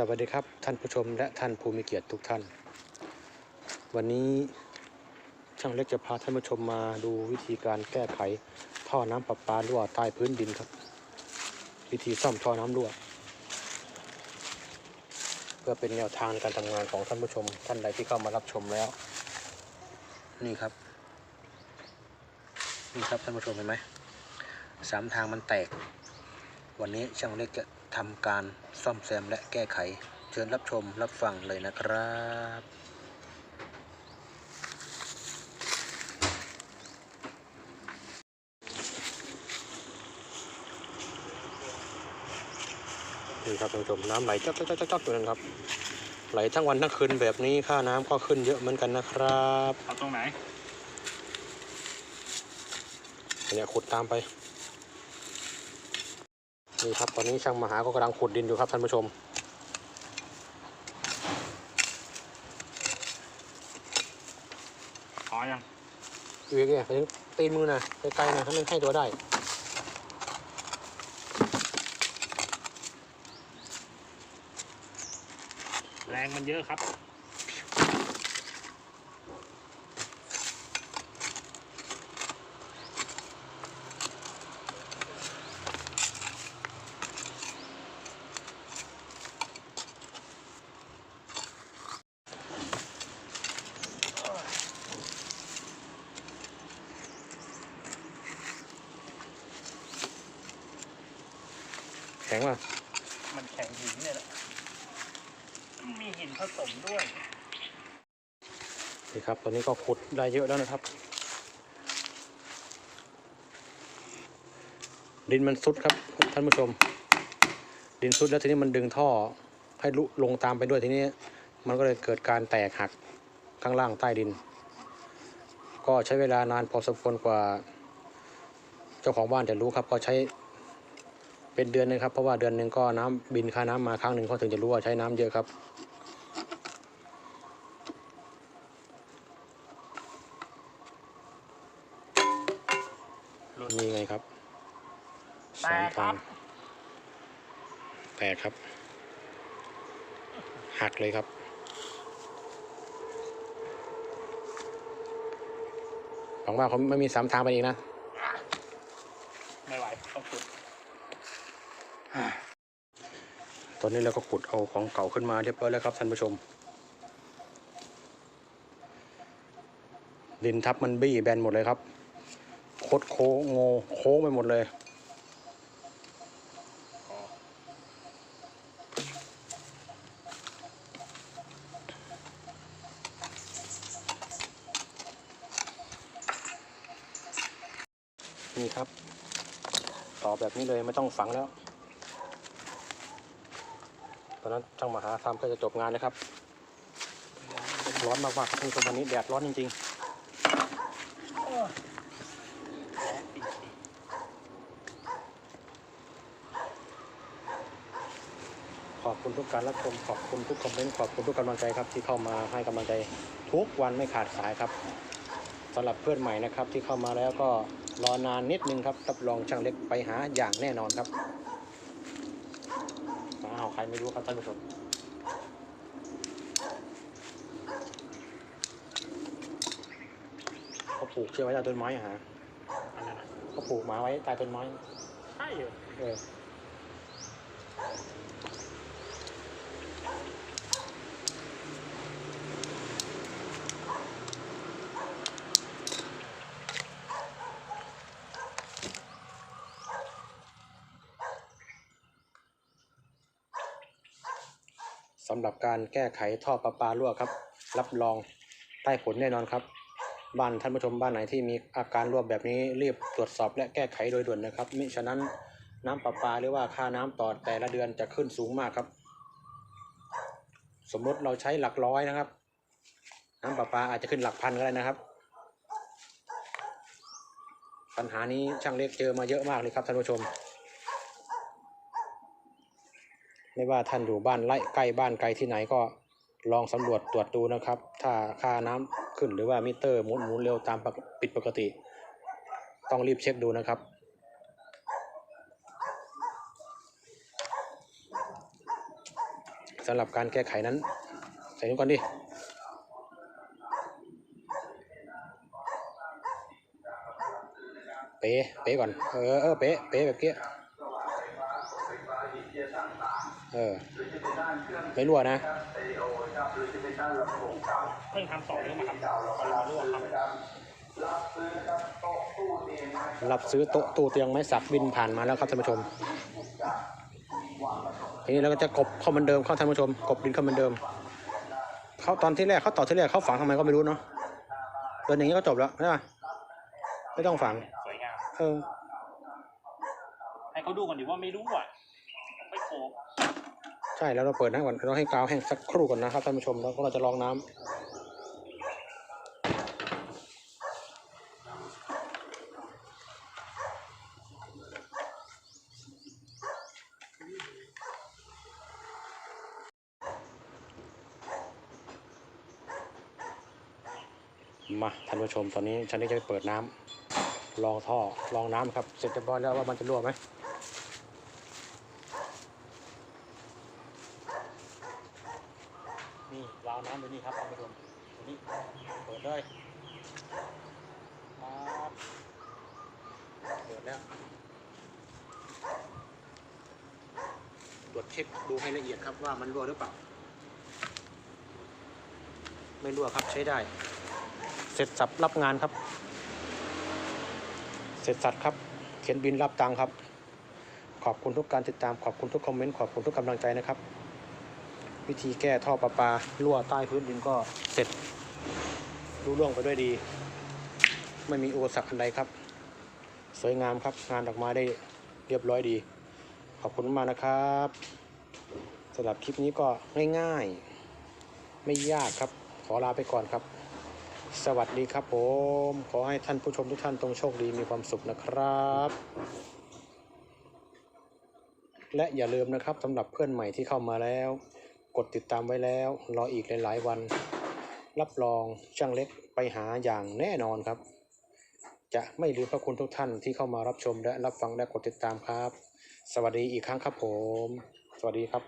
สวัสดีครับท่านผู้ชมและท่านผู้มีเกียรติทุกท่าน วันนี้ช่างเล็กจะพาท่านผู้ชมมาดูวิธีการแก้ไขท่อน้ำประปารั่วใต้พื้นดินครับ วิธีซ่อมท่อน้ำรั่ว เพื่อเป็นแนวทางการทำงานของท่านผู้ชม ท่านใดที่เข้ามารับชมแล้ว นี่ครับ นี่ครับท่านผู้ชมเห็นไหมสามทางมันแตก วันนี้ช่างเล็กจะ ทำการซ่อมแซมและแก้ไข เชิญรับชมรับฟังเลยนะครับนี่ครับท่านผู้ชมน้ำไหลจ๊อกจ๊อกจ๊อกจ๊อกอยู่นั่นครับ ไหลทั้งวันทั้งคืนแบบนี้ค่าน้ำก็ขึ้นเยอะเหมือนกันนะครับเอาตรงไหนเนี่ยขุดตามไป นี่ครับตอนนี้ช่างมหาก็กำลังขุดดินอยู่ครับท่านผู้ชม ขอยังอยู่อีกเนี่ยไปถึงตีนมือนะไกลๆนะถ้ามันให้ตัวได้ แรงมันเยอะครับ ข็งว่ะมันแข็งหินเนี่ยแหละ มีหินผสมด้วยนี่ครับ ตอนนี้ก็ขุดได้เยอะแล้วนะครับ ดินมันซุดครับท่านผู้ชม ดินซุดแล้วทีนี้มันดึงท่อให้ลุลงตามไปด้วยทีนี้ มันก็เลยเกิดการแตกหักข้างล่างใต้ดิน ก็ใช้เวลานานพอสมควรกว่า เจ้าของบ้านจะรู้ครับ ก็ใช้ เป็นเดือนหนึงครับ เพราะว่าเดือนหนึ่งก็น้ำบินค่าน้ำมาครั้งหนึ่งเขาถึงจะรู้ว่าใช้น้ำเยอะครับนี่ไงครับแตกครับแตกครับ หักเลยครับหวังว่าเขาไม่มีสามทางไปอีกนะ ไม่ไหวต้องขุด ต อนนี้เราก็ขุดเอาของเก่าขึ้นมาเรียบร้อยแล้วครับท่านผู้ชม ดินทับมันบี้แบนหมดเลยครับโคดโค้งโงโค้งไปหมดเลยนี่ครับ ต่อแบบนี้เลยไม่ต้องฝังแล้ว อนนั้นช่างมหาทำก็จะจบงานนะครับ ร้อนมากๆครับท่านผู้ชมวันนี้แดดร้อนจริงๆขอบคุณทุกการรับชมขอบคุณทุกคอมเมนต์ขอบคุณทุกกำลังใจครับที่เข้ามาให้กำลังใจทุกวันไม่ขาดสายครับสำหรับเพื่อนใหม่นะครับที่เข้ามาแล้วก็รอนานนิดนึงครับรับรองช่างเล็กไปหาอย่างแน่นอนครับ ใครไม่รู้ครับท่านผู้ชมเขาปลูกเชือกไว้ใต้ต้นไม้อะฮะอันนั้นนะเขาปลูกหมาไว้ใต้ต้นไม้ ใช่เหรอเออ สำหรับการแก้ไขท่อประปารั่วครับ รับรองได้ผลแน่นอนครับ บ้านท่านผู้ชมบ้านไหนที่มีอาการรั่วแบบนี้รีบตรวจสอบและแก้ไขโดยด่วนนะครับมิฉะนั้นน้ำประปาหรือว่าค่าน้ำต่อแต่ละเดือนจะขึ้นสูงมากครับ สมมติเราใช้หลักร้อยนะครับ น้ำประปาอาจจะขึ้นหลักพันก็ได้นะครับ ปัญหานี้ช่างเล็กเจอมาเยอะมากเลยครับท่านผู้ชม ไม่ว่าท่านอยู่บ้านไร่ใกล้บ้านไกลที่ไหนก็ลองสำรวจตรวจดูนะครับ ถ้าค่าน้ำขึ้นหรือว่ามิเตอร์หมุนหมุนเร็วตามปิดปกติ ต้องรีบเช็คดูนะครับ สำหรับการแก้ไขนั้น ใส่นิ้วก่อนดิเป๊ะเป๊ะก่อน เออเออเป๊ะเป๊ะแบบเกี้ย เออ ไม่รั่วนะเพิ่งทำต่อเนื่องมาครับปลาลวกครับรับซื้อโต๊ะตู้เตียงไม้สักบินผ่านมาแล้วครับท่านผู้ชมทีนี้เราก็จะกบเข้าเหมือนเดิมเข้าท่านผู้ชม กบดินเข้าเหมือนเดิม เขาตอนที่แรกเขาต่อที่แรกเขาฝังทำไมก็ไม่รู้เนาะเดินอย่างนี้ก็จบแล้วใช่ปะไม่ต้องฝังสวยงามเออให้เขาดูก่อนดิว่าไม่รู้อะไม่โกง ใช่แล้วเราเปิดน้ำก่อนเราให้กาวแห้งสักครู่ก่อนนะครับท่านผู้ชมแล้วก็เราจะลองน้ำมาท่านผู้ชมตอนนี้ฉันได้จะไปเปิดน้ำลองท่อลองน้ำครับเสร็จเรียบร้อยแล้วว่ามันจะรั่วไหม นี่วาล์ว น้ำตัวนี้ครับท่านผู้ชมตัวนี้เปิดเลยปั๊บเปิดแล้วตรวจเช็คดูให้ละเอียดครับว่ามันรั่วหรือเปล่า ไม่รั่วครับใช้ได้ เสร็จสับรับงานครับ เสร็จสัตว์ครับ เขียนบินรับตังครับ ขอบคุณทุกการติดตามขอบคุณทุกคอมเมนต์ขอบคุณทุกกำลังใจนะครับ วิธีแก้ท่อประปารั่วใต้พื้นดินก็เสร็จรู้ล่วงไปด้วยดี ไม่มีอุปสรรคอันใดครับ สวยงามครับงานออกมาได้เรียบร้อยดี ขอบคุณมากนะครับสำหรับคลิปนี้ก็ง่ายๆ ไม่ยากครับ ขอลาไปก่อนครับ สวัสดีครับผม ขอให้ท่านผู้ชมทุกท่านตรงโชคดีมีความสุขนะครับ และอย่าลืมนะครับสำหรับเพื่อนใหม่ที่เข้ามาแล้ว กดติดตามไว้แล้ว รออีกหลายๆวัน รับรองช่างเล็กไปหาอย่างแน่นอนครับ จะไม่ลืมพระคุณทุกท่านที่เข้ามารับชมและรับฟังและกดติดตามครับ สวัสดีอีกครั้งครับผม สวัสดีครับ